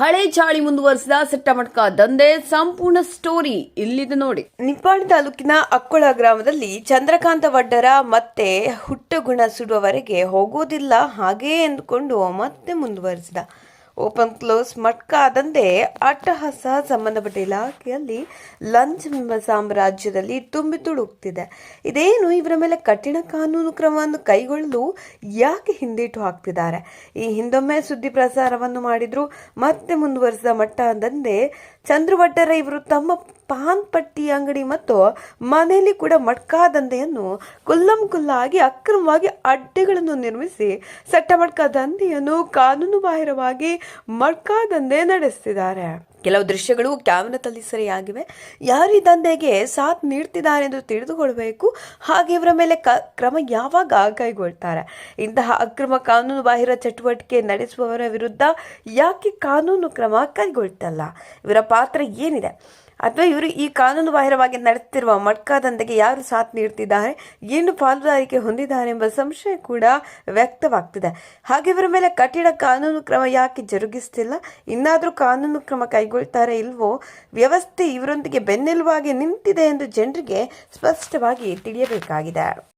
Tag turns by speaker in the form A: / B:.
A: ಹಳೆ ಚಾಳಿ ಮುಂದುವರೆಸಿದ ಸೆಟ್ಟಮಟ್ಕ ದಂಧೆ ಸಂಪೂರ್ಣ ಸ್ಟೋರಿ ಇಲ್ಲಿದೆ ನೋಡಿ. ನಿಪ್ಪಾಣಿ ತಾಲೂಕಿನ ಅಕ್ಕೊಳ ಗ್ರಾಮದಲ್ಲಿ ಚಂದ್ರಕಾಂತ ವಡ್ಡರ ಮತ್ತೆ ಹುಟ್ಟಗುಣ ಸುಡುವವರೆಗೆ ಹೋಗೋದಿಲ್ಲ ಹಾಗೇ ಎಂದುಕೊಂಡು ಮತ್ತೆ ಮುಂದುವರಿಸಿದ. ಓಪನ್ ಕ್ಲೋಸ್ ಮಟ್ಕ ಆದಂತೆ ಅಟ್ಟಹಾಸ ಸಂಬಂಧಪಟ್ಟ ಇಲಾಖೆಯಲ್ಲಿ ಲಂಚ್ ಸಾಮ್ರಾಜ್ಯದಲ್ಲಿ ತುಂಬಿ ತುಳುಕ್ತಿದೆ. ಇದೇನು ಇವರ ಮೇಲೆ ಕಠಿಣ ಕಾನೂನು ಕ್ರಮವನ್ನು ಕೈಗೊಳ್ಳಲು ಯಾಕೆ ಹಿಂದಿಟ್ಟು ಹಾಕ್ತಿದ್ದಾರೆ? ಈ ಹಿಂದೊಮ್ಮೆ ಸುದ್ದಿ ಪ್ರಸಾರವನ್ನು ಮಾಡಿದ್ರು ಮತ್ತೆ ಮುಂದುವರೆಸಿದ ಮಟ್ಟ ಚಂದ್ರವಡ್ಡರ ಇವರು ತಮ್ಮ ಪಾನ್ ಪಟ್ಟಿ ಅಂಗಡಿ ಮತ್ತು ಮನೆಯಲ್ಲಿ ಕೂಡ ಮಟ್ಕಾ ದಂಧೆಯನ್ನು ಕುಲ್ಲಂ ಕುಲ್ಲಾಗಿ ಅಕ್ರಮವಾಗಿ ಅಡ್ಡೆಗಳನ್ನು ನಿರ್ಮಿಸಿ ಸಟ್ಟ ಮಟ್ಕಾ ದಂಧೆಯನ್ನು ಕಾನೂನು ಬಾಹಿರವಾಗಿ ಮಟ್ಕಾ ದಂಧೆ ನಡೆಸ್ತಿದ್ದಾರೆ. ಕೆಲವು ದೃಶ್ಯಗಳು ಕ್ಯಾಮ್ರಾದಲ್ಲಿ ಸರಿಯಾಗಿವೆ. ಯಾರು ಈ ದಂಧೆಗೆ ಸಾಥ್ ನೀಡ್ತಿದ್ದಾರೆ ಎಂದು ತಿಳಿದುಕೊಳ್ಬೇಕು. ಹಾಗೆ ಇವರ ಮೇಲೆ ಕ, ಕ್ರಮ ಯಾವಾಗ ಕೈಗೊಳ್ತಾರೆ? ಇಂತಹ ಅಕ್ರಮ ಕಾನೂನು ಬಾಹಿರ ಚಟುವಟಿಕೆ ನಡೆಸುವವರ ವಿರುದ್ಧ ಯಾಕೆ ಕಾನೂನು ಕ್ರಮ ಕೈಗೊಳ್ತಲ್ಲ? ಇವರ ಪಾತ್ರ ಏನಿದೆ? ಅಥವಾ ಇವರು ಈ ಕಾನೂನು ಬಾಹಿರವಾಗಿ ನಡೆಸ್ತಿರುವ ಮಟ್ಕಾ ಯಾರು ಸಾಥ್ ನೀಡ್ತಿದ್ದಾರೆ? ಏನು ಪಾಲುದಾರಿಕೆ ಹೊಂದಿದ್ದಾರೆ ಎಂಬ ಸಂಶಯ ಕೂಡ ವ್ಯಕ್ತವಾಗ್ತಿದೆ. ಹಾಗೆ ಇವರ ಮೇಲೆ ಕಠಿಣ ಕಾನೂನು ಕ್ರಮ ಯಾಕೆ ಜರುಗಿಸ್ತಿಲ್ಲ? ಇನ್ನಾದರೂ ಕಾನೂನು ಕ್ರಮ ಕೈಗೊಳ್ತಾರೆ ಇಲ್ವೋ? ವ್ಯವಸ್ಥೆ ಇವರೊಂದಿಗೆ ಬೆನ್ನೆಲುಬಾಗಿ ನಿಂತಿದೆ ಎಂದು ಜನರಿಗೆ ಸ್ಪಷ್ಟವಾಗಿ ತಿಳಿಯಬೇಕಾಗಿದೆ.